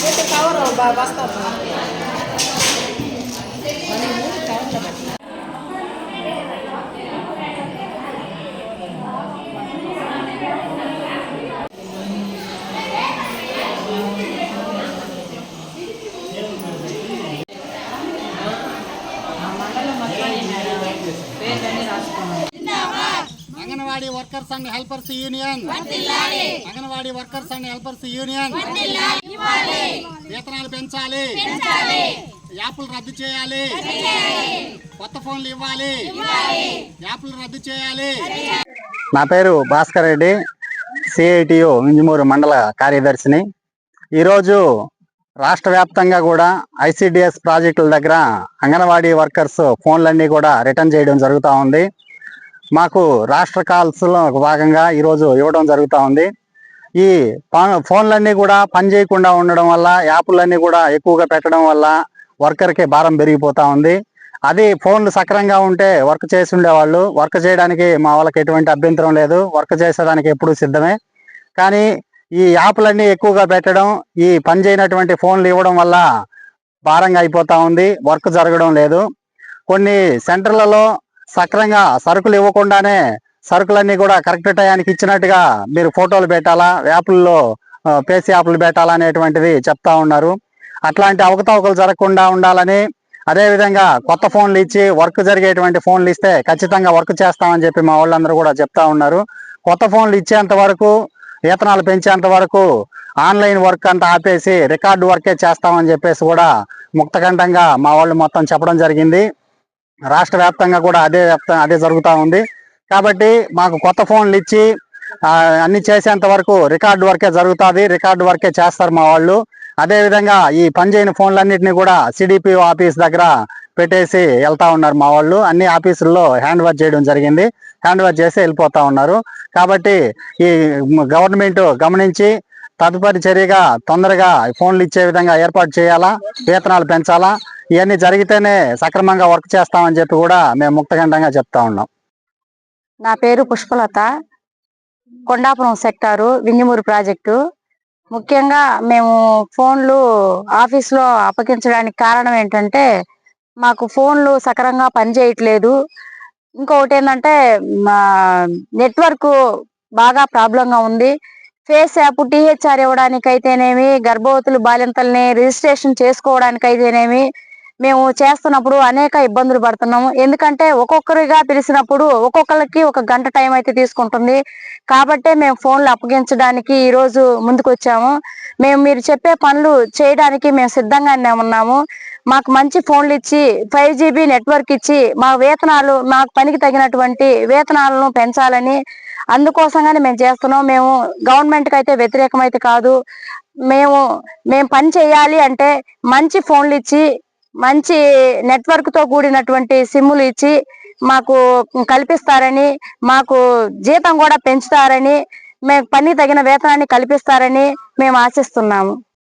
Cover బస్తా Anganwadi workers and helpers union. Anganwadi workers and helpers union. వేతనాలు పెంచాలి. యాప్లు రద్దు చేయాలి. కొత్త ఫోన్లు ఇవ్వాలి. యాప్లు రద్దు చేయాలి. నా పేరు భాస్కర్ రెడ్డి సిఐటియు వింజమూరు మండల కార్యదర్శిని. ఈరోజు రాష్ట్ర వ్యాప్తంగా కూడా ఐసిడిఎస్ ప్రాజెక్టుల దగ్గర అంగన్వాడీ వర్కర్స్ ఫోన్లన్నీ కూడా రిటర్న్ చేయడం జరుగుతూ ఉంది. మాకు రాష్ట్ర కాల్స్లో భాగంగా ఈరోజు ఇవ్వడం జరుగుతూ ఉంది. ఈ ఫోన్లన్నీ కూడా పని చేయకుండా ఉండడం వల్ల యాప్లన్నీ కూడా ఎక్కువగా పెట్టడం వల్ల వర్కర్కి భారం పెరిగిపోతా ఉంది. అది ఫోన్లు సక్రంగా ఉంటే వర్క్ చేసి ఉండేవాళ్ళు. వర్క్ చేయడానికి మా వాళ్ళకి ఎటువంటి అభ్యంతరం లేదు. వర్క్ చేసేదానికి ఎప్పుడూ సిద్ధమే. కానీ ఈ యాప్లన్నీ ఎక్కువగా పెట్టడం ఈ పని చేయనటువంటి ఫోన్లు ఇవ్వడం వల్ల భారంగా అయిపోతా ఉంది. వర్క్ జరగడం లేదు. కొన్ని సెంటర్లలో సక్రంగా సరుకులు ఇవ్వకుండానే సరుకులన్నీ కూడా కరెక్ట్ టయానికి ఇచ్చినట్టుగా మీరు ఫోటోలు పెట్టాలా? యాప్ల్లో పేసి యాప్లు పెట్టాలా అనేటువంటిది చెప్తా ఉన్నారు. అట్లాంటి అవకతవకలు జరగకుండా ఉండాలని అదేవిధంగా కొత్త ఫోన్లు ఇచ్చి వర్క్ జరిగేటువంటి ఫోన్లు ఇస్తే ఖచ్చితంగా వర్క్ చేస్తామని చెప్పి మా వాళ్ళందరూ కూడా చెప్తా ఉన్నారు. కొత్త ఫోన్లు ఇచ్చేంత వరకు వేతనాలు పెంచేంత వరకు ఆన్లైన్ వర్క్ అంతా ఆపేసి రికార్డు వర్కే చేస్తామని చెప్పేసి కూడా ముక్తఖండంగా మా వాళ్ళు మొత్తం చెప్పడం జరిగింది. రాష్ట్ర వ్యాప్తంగా కూడా అదే వ్యాప్త- అదే జరుగుతూ ఉంది. కాబట్టి మాకు కొత్త ఫోన్లు ఇచ్చి అన్ని చేసేంత వరకు రికార్డు వర్కే జరుగుతుంది. రికార్డు వర్కే చేస్తారు మా వాళ్ళు. అదేవిధంగా ఈ పనిచేయని ఫోన్లన్నింటినీ కూడా సిడిపిఓ ఆఫీస్ దగ్గర పెట్టేసి వెళ్తా ఉన్నారు మా వాళ్ళు. అన్ని ఆఫీసుల్లో హ్యాండ్ వాష్ చేయడం జరిగింది. హ్యాండ్ వాష్ చేసి వెళ్ళిపోతా ఉన్నారు. కాబట్టి ఈ గవర్నమెంట్ గమనించి తదుపరి చర్యగా తొందరగా ఫోన్లు ఇచ్చే విధంగా ఏర్పాటు చేయాలా వేతనాలు పెంచాలా ఇవన్నీ జరిగితేనే సక్రమంగా వర్క్ చేస్తామని చెప్పి కూడా మేము ముక్తఖండంగా చెప్తా ఉన్నాం. నా పేరు Pushpalatha. Kondapuram sector Vinjamuru project. ముఖ్యంగా మేము ఫోన్లు ఆఫీస్లో అప్పగించడానికి కారణం ఏంటంటే మాకు ఫోన్లు సక్రంగా పనిచేయట్లేదు ఇంకొకటి ఏంటంటే మా నెట్వర్క్ బాగా ప్రాబ్లంగా ఉంది. ఫేస్ యాప్ టీహెచ్ఆర్ ఇవ్వడానికి అయితేనేమి గర్భవతులు బాలింతల్ని రిజిస్ట్రేషన్ చేసుకోవడానికి అయితేనేమి మేము చేస్తున్నప్పుడు అనేక ఇబ్బందులు పడుతున్నాము. ఎందుకంటే ఒక్కొక్కరిగా పిలిచినప్పుడు ఒక్కొక్కరికి ఒక గంట టైం అయితే తీసుకుంటుంది. కాబట్టే మేము ఫోన్లు అప్పగించడానికి ఈ రోజు ముందుకు వచ్చాము మేము మీరు చెప్పే పనులు చేయడానికి మేము సిద్ధంగానే ఉన్నాము. మాకు మంచి ఫోన్లు ఇచ్చి ఫైవ్ జీబీ నెట్వర్క్ ఇచ్చి మా వేతనాలు మాకు పనికి తగినటువంటి వేతనాలను పెంచాలని అందుకోసంగానే మేము చేస్తున్నాం. మేము గవర్నమెంట్కి అయితే వ్యతిరేకం అయితే కాదు. మేము మేము పని చేయాలి అంటే మంచి ఫోన్లు ఇచ్చి మంచి నెట్వర్క్తో కూడినటువంటి సిమ్లు ఇచ్చి మాకు కల్పిస్తారని మాకు జీతం కూడా పెంచుతారని మేము పని తగిన వేతనాన్ని కల్పిస్తారని మేము ఆశిస్తున్నాము.